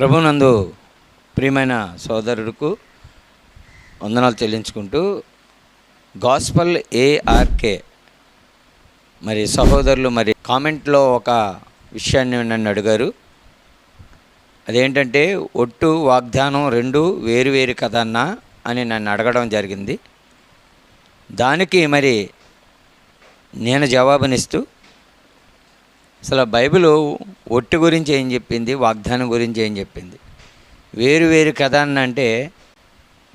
ప్రభునందు ప్రియమైన సోదరుడుకు వందనాలు చెల్లించుకుంటూ గాస్పల్ ఏఆర్కే. మరి సహోదరులు మరి కామెంట్లో ఒక విషయాన్ని నన్ను అడిగారు. అదేంటంటే ఒట్టు వాగ్దానం రెండు వేరు వేరు కదన్నా అని నన్ను అడగడం జరిగింది. దానికి మరి నేను జవాబునిస్తూ అసలు బైబిల్ ఒట్టు గురించి ఏం చెప్పింది వాగ్దానం గురించి ఏం చెప్పింది? వేరు వేరు కథ అంటే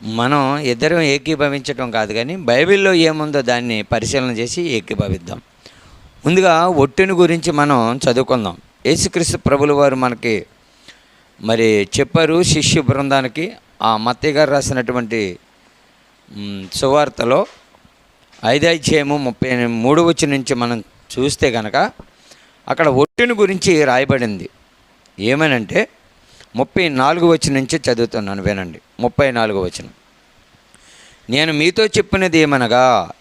మనం ఇద్దరం ఏకీభవించడం కాదు కానీ బైబిల్లో ఏముందో దాన్ని పరిశీలన చేసి ఏకీభవిద్దాం. ముందుగా ఒట్టుని గురించి మనం చదువుకుందాం. యేసుక్రీస్తు ప్రభుల వారు మనకి మరి చెప్పారు శిష్యు బృందానికి ఆ మత్తయ్య గారు రాసినటువంటి సువార్తలో ఐదాధ్యాయము ముప్పై మూడు వచ్చి నుంచి మనం చూస్తే కనుక అక్కడ ఒట్టుని గురించి రాయబడింది. ఏమనంటే ముప్పై నాలుగు వచ్చిన నుంచి చదువుతున్నాను వినండి. ముప్పై నాలుగు వచ్చిన. నేను మీతో చెప్పినది ఏమనగా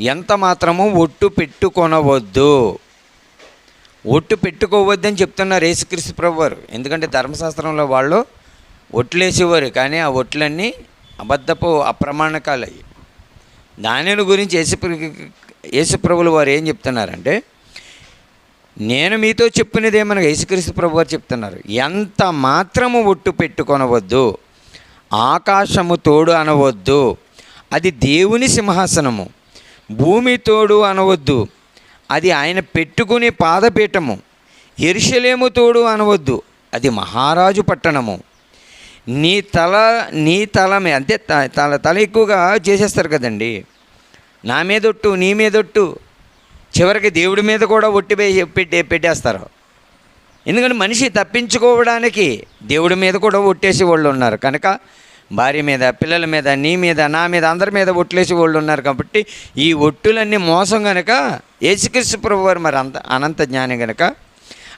ఎంత మాత్రము ఒట్టు పెట్టుకొనవద్దు. ఒట్టు పెట్టుకోవద్దని చెప్తున్నారు యేసుక్రీస్తు ప్రభు వారు ఎందుకంటే ధర్మశాస్త్రంలో వాళ్ళు ఒట్లేసేవారు కానీ ఆ ఒట్లన్నీ అబద్ధపు అప్రమాణకాలయ్యి. దానిని గురించి యేసు యేసుప్రభులు వారు ఏం చెప్తున్నారంటే నేను మీతో చెప్పినదే ఏమనగా యేసుక్రీస్తు ప్రభు గారు చెప్తున్నారు ఎంత మాత్రము ఒట్టు పెట్టుకొనవద్దు ఆకాశము తోడు అనవద్దు అది దేవుని సింహాసనము భూమి తోడు అనవద్దు అది ఆయన పెట్టుకునే పాదపీఠము ఎరుషలేము తోడు అనవద్దు అది మహారాజు పట్టణము. నీ తల నీ తల మీ అంతే త- తల తల ఎక్కువగా చేసేస్తారు కదండి నా మీదొట్టు నీ మీదొట్టు చివరికి దేవుడి మీద కూడా ఒట్టి పెట్టే పెట్టి పెట్టేస్తారు. ఎందుకంటే మనిషి తప్పించుకోవడానికి దేవుడి మీద కూడా ఒట్టేసి వాళ్ళు ఉన్నారు. కనుక భార్య మీద పిల్లల మీద నీ మీద నా మీద అందరి మీద ఒట్లేసి వాళ్ళు ఉన్నారు కాబట్టి ఈ ఒట్టులన్నీ మోసం కనుక యేసుక్రీస్తు ప్రభు వారు మరి అంత అనంత జ్ఞాని కనుక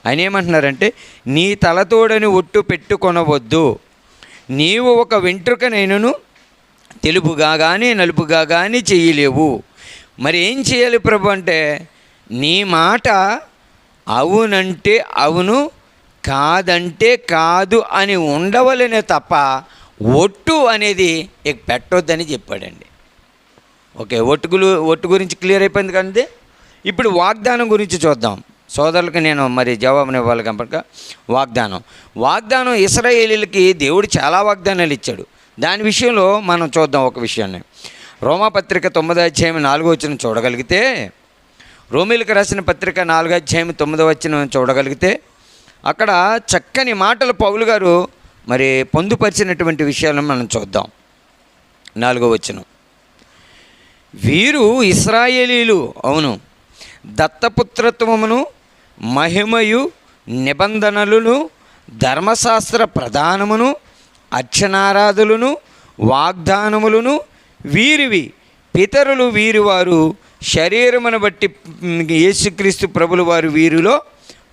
ఆయన ఏమంటున్నారంటే నీ తలతోడని ఒట్టు పెట్టుకొనవద్దు. నీవు ఒక వెంట్రుకనైనను తెలుపుగా కానీ నలుపుగా కానీ చేయలేవు. మరి ఏం చేయాలి ప్రభు అంటే నీ మాట అవునంటే అవును కాదంటే కాదు అని ఉండవలనే తప్ప ఒట్టు అనేది ఇక పెట్టొద్దని చెప్పాడండి. ఓకే ఒట్టుకులు ఒట్టు గురించి క్లియర్ అయిపోయింది కదండి? ఇప్పుడు వాగ్దానం గురించి చూద్దాం. సోదరులకు నేను మరి జవాబునివ్వాలి కనుక. వాగ్దానం. వాగ్దానం ఇస్రాయేలీలకి దేవుడు చాలా వాగ్దానాలు ఇచ్చాడు. దాని విషయంలో మనం చూద్దాం ఒక విషయాన్ని. రోమాపత్రిక తొమ్మిదో అధ్యాయం నాలుగో వచ్చిన చూడగలిగితే రోమిలకు రాసిన పత్రిక నాలుగో అధ్యాయం తొమ్మిదో వచ్చిన చూడగలిగితే అక్కడ చక్కని మాటలు పౌలు గారు మరి పొందుపరిచినటువంటి విషయాలను మనం చూద్దాం. నాలుగో వచ్చిన వీరు ఇస్రాయేలీలు అవును దత్తపుత్రత్వమును మహిమయు నిబంధనలను ధర్మశాస్త్ర ప్రధానమును అర్చనారాధులను వాగ్దానములను వీరివి. పితరులు వీరివారు శరీరమును బట్టి యేసుక్రీస్తు ప్రభులు వారు వీరిలో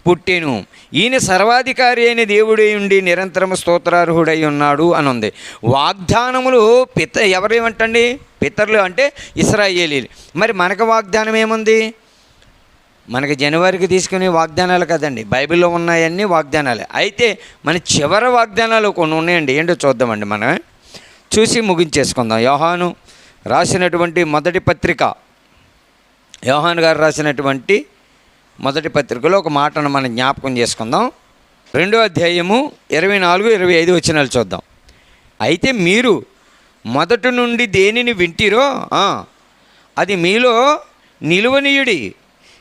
పుట్టెను. ఈయన సర్వాధికారి అయిన దేవుడై ఉండి నిరంతరం స్తోత్రార్హుడై ఉన్నాడు అని ఉంది వాగ్దానములు పిత ఎవరేమంటండి పితరులు అంటే ఇస్రాయేలీలు. మరి మనకు వాగ్దానం ఏముంది? మనకి జనవరికి తీసుకునే వాగ్దానాలు కదండి. బైబిల్లో ఉన్నాయన్నీ వాగ్దానాలే. అయితే మన చివరి వాగ్దానాలు కొన్ని ఉన్నాయండి. ఏంటో చూద్దామండి మనం. చూసి ముగించేసుకుందాం. యోహాను రాసినటువంటి మొదటి పత్రిక. యోహాన్ గారు రాసినటువంటి మొదటి పత్రికలో ఒక మాటను మనం జ్ఞాపకం చేసుకుందాం. రెండో అధ్యాయము ఇరవై నాలుగు ఇరవై ఐదు వచ్చినాలు చూద్దాం. అయితే మీరు మొదటి నుండి దేనిని వింటిరో? అది మీలో నిలువనీయుడి.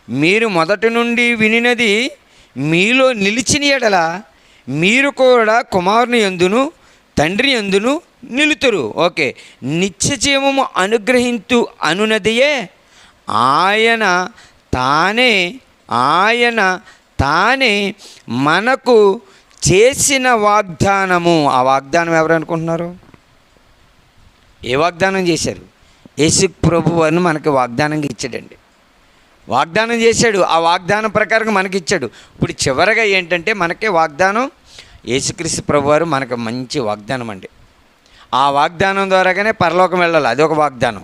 మీరు మొదటి నుండి వినినది మీలో నిలిచిన ఎడల మీరు కూడా కుమారుని ఎందును తండ్రి ఎందును నిలుతురు. ఓకే. నిత్యజీవము అనుగ్రహింతు అనునదియే ఆయన తానే ఆయన తానే మనకు చేసిన వాగ్దానము. ఆ వాగ్దానం ఎవరు అనుకుంటున్నారు ఏ వాగ్దానం చేశారు? యేసు ప్రభు అని మనకి వాగ్దానంగా ఇచ్చాడండి. వాగ్దానం చేశాడు. ఆ వాగ్దానం ప్రకారం మనకి ఇచ్చాడు. ఇప్పుడు చివరగా ఏంటంటే మనకే వాగ్దానం యేసుక్రీస్తు ప్రభు వారు మనకు మంచి వాగ్దానం అండి. ఆ వాగ్దానం ద్వారాగానే పరలోకం వెళ్ళాలి. అది ఒక వాగ్దానం.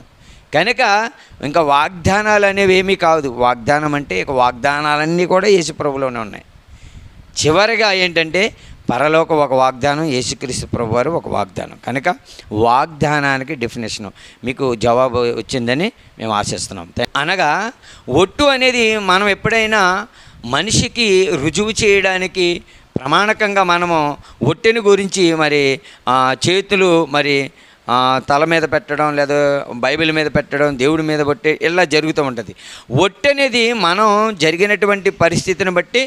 కనుక ఇంకా వాగ్దానాలు అనేవి ఏమీ కాదు. వాగ్దానం అంటే ఇక వాగ్దానాలన్నీ కూడా యేసు ప్రభులోనే ఉన్నాయి. చివరిగా ఏంటంటే పరలోక ఒక వాగ్దానం యేసుక్రీస్తు ప్రభు వారు ఒక వాగ్దానం. కనుక వాగ్దానానికి డెఫినేషను మీకు జవాబు వచ్చిందని మేము ఆశిస్తున్నాం. అనగా ఒట్టు అనేది మనం ఎప్పుడైనా మనిషికి రుజువు చేయడానికి ప్రమాణకంగా మనము ఒట్టెని గురించి మరి చేతులు మరి తల మీద పెట్టడం లేదా బైబిల్ మీద పెట్టడం దేవుడి మీద పట్టే ఇలా జరుగుతూ ఉంటుంది. ఒట్టి అనేది మనం జరిగినటువంటి పరిస్థితిని బట్టి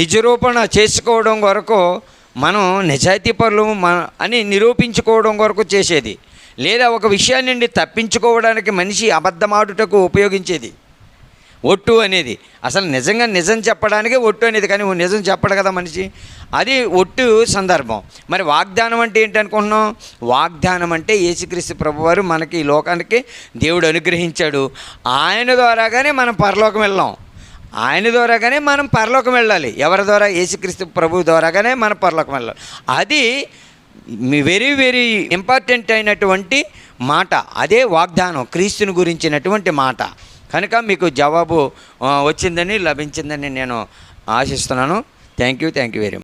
నిజరూపణ చేసుకోవడం కొరకు మనం నిజాయితీ పనులు మన అని నిరూపించుకోవడం కొరకు చేసేది. లేదా ఒక విషయాన్ని తప్పించుకోవడానికి మనిషి అబద్ధమాడుటకు ఉపయోగించేది. ఒట్టు అనేది. అసలు నిజంగా నిజం చెప్పడానికి ఒట్టు అనేది కానీ నిజం చెప్పడు కదా మనిషి. అది ఒట్టు సందర్భం. మరి వాగ్దానం అంటే ఏంటి అనుకుంటున్నాం? వాగ్దానం అంటే యేసుక్రీస్తు ప్రభువారు మనకి ఈ లోకానికి దేవుడు అనుగ్రహించాడు. ఆయన ద్వారాగానే మనం పరలోకం వెళ్ళాం. ఆయన ద్వారాగానే మనం పరలోకం వెళ్ళాలి. ఎవరి ద్వారా? యేసుక్రీస్తు ప్రభు ద్వారాగానే మనం పరలోకం వెళ్ళాలి. అది వెరీ వెరీ ఇంపార్టెంట్ అయినటువంటి మాట. అదే వాగ్దానం క్రీస్తుని గురించినటువంటి మాట. కనుక మీకు జవాబు వచ్చిందని లభించిందని నేను ఆశిస్తున్నాను. Thank you thank you very much